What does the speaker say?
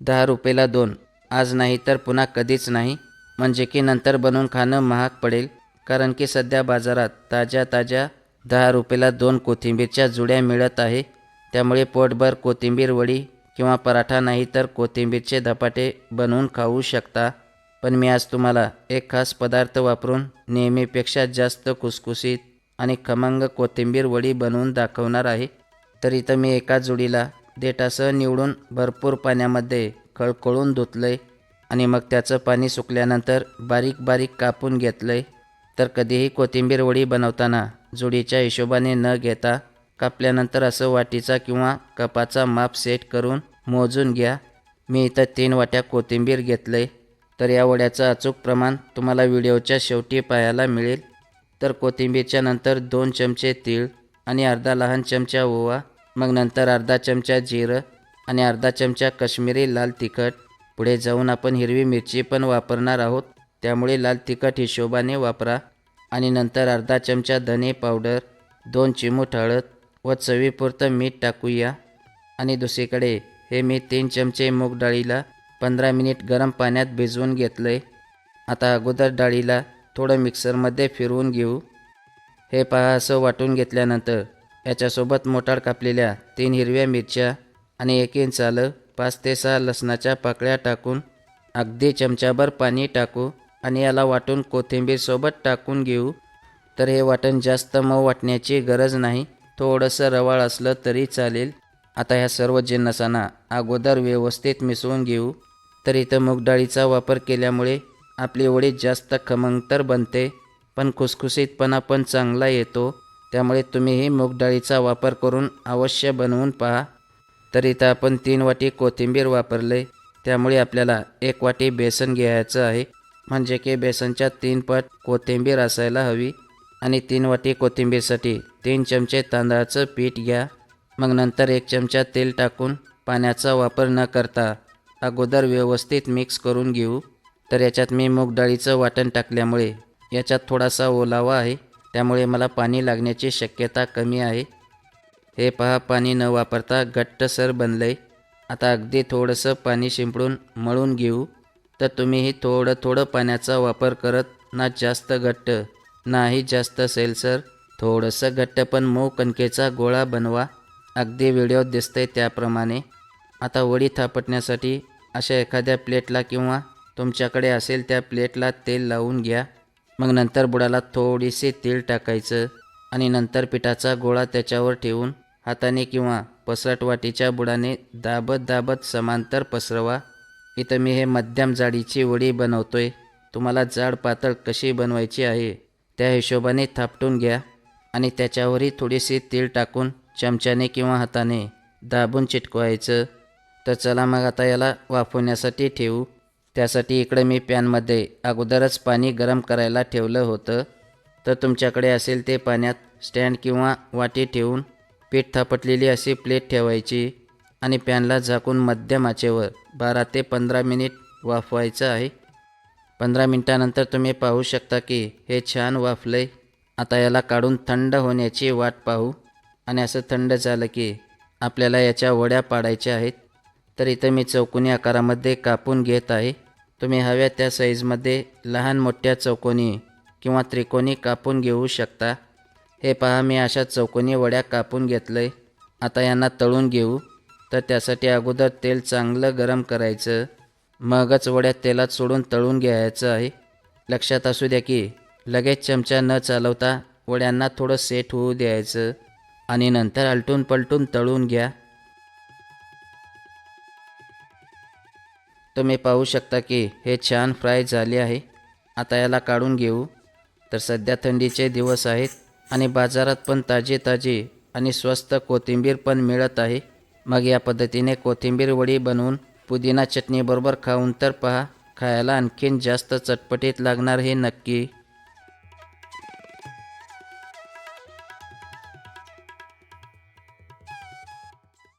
दहा रुपयाला दोन. आज नाही तर पुन्हा कधीच नाही. म्हणजे की नंतर बनवून खाणं महाग पडेल. कारण की सध्या बाजारात ताज्या ताज्या दहा रुपयाला दोन कोथिंबीरच्या जुड्या मिळत आहे. त्यामुळे पोटभर कोथिंबीर वडी किंवा पराठा नाही तर कोथिंबीरचे धपाटे बनवून खाऊ शकता. पण मी आज तुम्हाला एक खास पदार्थ वापरून नेहमीपेक्षा जास्त खुसखुशीत आणि खमंग कोथिंबीर वडी बनवून दाखवणार आहे. तर इथं मी एका जुडीला देठासह निवडून भरपूर पाण्यामध्ये खळखळून धुतलंय आणि मग त्याचं पाणी सुकल्यानंतर बारीक बारीक कापून घेतलंय. तर कधीही कोथिंबीर वडी बनवताना जोडीच्या हिशोबाने न घेता कापल्यानंतर असं वाटीचा किंवा कपाचा माप सेट करून मोजून घ्या. मी इथं तीन वाट्या कोथिंबीर घेतलंय. तर या वड्याचं अचूक प्रमाण तुम्हाला व्हिडिओच्या शेवटी पाहायला मिळेल. तर कोथिंबीरच्या नंतर दोन चमचे तीळ आणि अर्धा लहान चमचा ओवा मग नंतर अर्धा चमचा जिरं आणि अर्धा चमचा कश्मीरी लाल तिखट. पुढे जाऊन आपण हिरवी मिरची पण वापरणार आहोत. त्यामुळे लाल तिखट हिशोबाने वापरा. आणि नंतर अर्धा चमचा धने पावडर दोन चिमूट हळद व चवीपुरतं मीठ टाकूया. आणि दुसरीकडे हे मी तीन चमचे मूग डाळीला पंधरा मिनिट गरम पाण्यात भिजवून घेतलं आहे आता अगोदर डाळीला थोडं मिक्सरमध्ये फिरवून घेऊ. हे पहा असं वाटून घेतल्यानंतर याच्यासोबत मोटार कापलेल्या तीन हिरव्या मिरच्या आणि एक इंच आलं पाच ते सहा लसणाच्या पाकळ्या टाकून अगदी चमचाभर पाणी टाकू आणि याला वाटून कोथिंबीरसोबत टाकून घेऊ. तर हे वाटण जास्त मऊ वाटण्याची गरज नाही. थोडंसं रवाळ असलं तरी चालेल. आता ह्या सर्व जिन्नसांना अगोदर व्यवस्थित मिसळून घेऊ. तर इथं मूगडाळीचा वापर केल्यामुळे आपली वडी जास्त खमंग तर बनते पण खुसखुशीतपणा पण चांगला येतो. त्यामुळे तुम्हीही मूगडाळीचा वापर करून अवश्य बनवून पहा. तर इथं आपण तीन वाटी कोथिंबीर वापरले. त्यामुळे आपल्याला एक वाटी बेसन घ्यायचं आहे. म्हणजे की बेसनच्या तीन पट कोथिंबीर असायला हवी. आणि तीन वाटी कोथिंबीरसाठी तीन चमचे तांदळाचं पीठ घ्या. मग नंतर एक चमचा तेल टाकून पाण्याचा वापर न करता अगोदर व्यवस्थित मिक्स करून घेऊ. तर याच्यात मी मूग डाळीचं वाटण टाकल्यामुळे याच्यात थोडासा ओलावा आहे. त्यामुळे मला पाणी लागण्याची शक्यता कमी आहे. हे पहा पाणी न वापरता घट्टसर बनलं आहे आता अगदी थोडंसं पाणी शिंपडून मळून घेऊ. तर तुम्हीही थोडं थोडं पाण्याचा वापर करत ना जास्त घट्ट नाही जास्त सैलसर थोडंसं घट्ट पण मऊ कणकेचा गोळा बनवा. अगदी व्हिडिओत दिसतंय त्याप्रमाणे. आता वडी थापटण्यासाठी अशा एखाद्या प्लेटला किंवा तुमच्याकडे असेल त्या प्लेटला तेल लावून घ्या. मग नंतर बुडाला थोडीशी तीळ टाकायचं आणि नंतर पिठाचा गोळा त्याच्यावर ठेवून हाताने किंवा पसरटवाटीच्या बुडाने दाबत दाबत समांतर पसरवा. इथं मी हे मध्यम जाडीची वडी बनवतोय. तुम्हाला जाड पातळ कशी बनवायची आहे त्या हिशोबाने थापटून घ्या आणि त्याच्यावरही थोडीशी तीळ टाकून चमच्याने किंवा हाताने दाबून चिटकवायचं. तर चला मग आता याला वाफवण्यासाठी ठेवू. त्यासाठी इकडे मी पॅनमध्ये अगोदरच पाणी गरम करायला ठेवलं होतं. तर तुमच्याकडे असेल ते पाण्यात स्टँड किंवा वाटी ठेवून पीठ थापटलेली अशी प्लेट ठेवायची आणि पॅनला झाकून मध्यम आचेवर बारा ते पंधरा मिनिट वाफवायचं आहे. पंधरा मिनटानंतर तुम्ही पाहू शकता की हे छान वाफलंय. आता याला काढून थंड होण्याची वाट पाहू. आणि असं थंड झालं की आपल्याला याच्या वड्या पाडायच्या आहेत. तर इथं मी चौकोनी आकारामध्ये कापून घेत आहे. तुम्ही हव्या त्या साईजमध्ये लहान मोठ्या चौकोनी किंवा त्रिकोणी कापून घेऊ शकता. हे पहा मी अशा चौकोनी वड्या कापून घेतलं आहे आता यांना तळून घेऊ. तर त्यासाठी अगोदर तेल चांगलं गरम करायचं. मगच वड्या तेलात सोडून तळून घ्यायचं आहे. लक्षात असू द्या की लगेच चमचा न चालवता वड्यांना थोडं सेट होऊ द्यायचं. आणि नंतर आलटून पलटून तळून घ्या. तुम्ही पाहू शकता की हे छान फ्राय झाले आहे. आता याला काढून घेऊ. तर सध्या थंडीचे दिवस आहेत आणि बाजारात पण ताजे ताजी आणि स्वस्त कोथिंबीर पण मिळत आहे. मग या पद्धतीने कोथिंबीर वडी बनवून पुदिना चटणीबरोबर खाऊन तर पहा खायला आणखीन जास्त चटपटीत लागणार हे नक्की.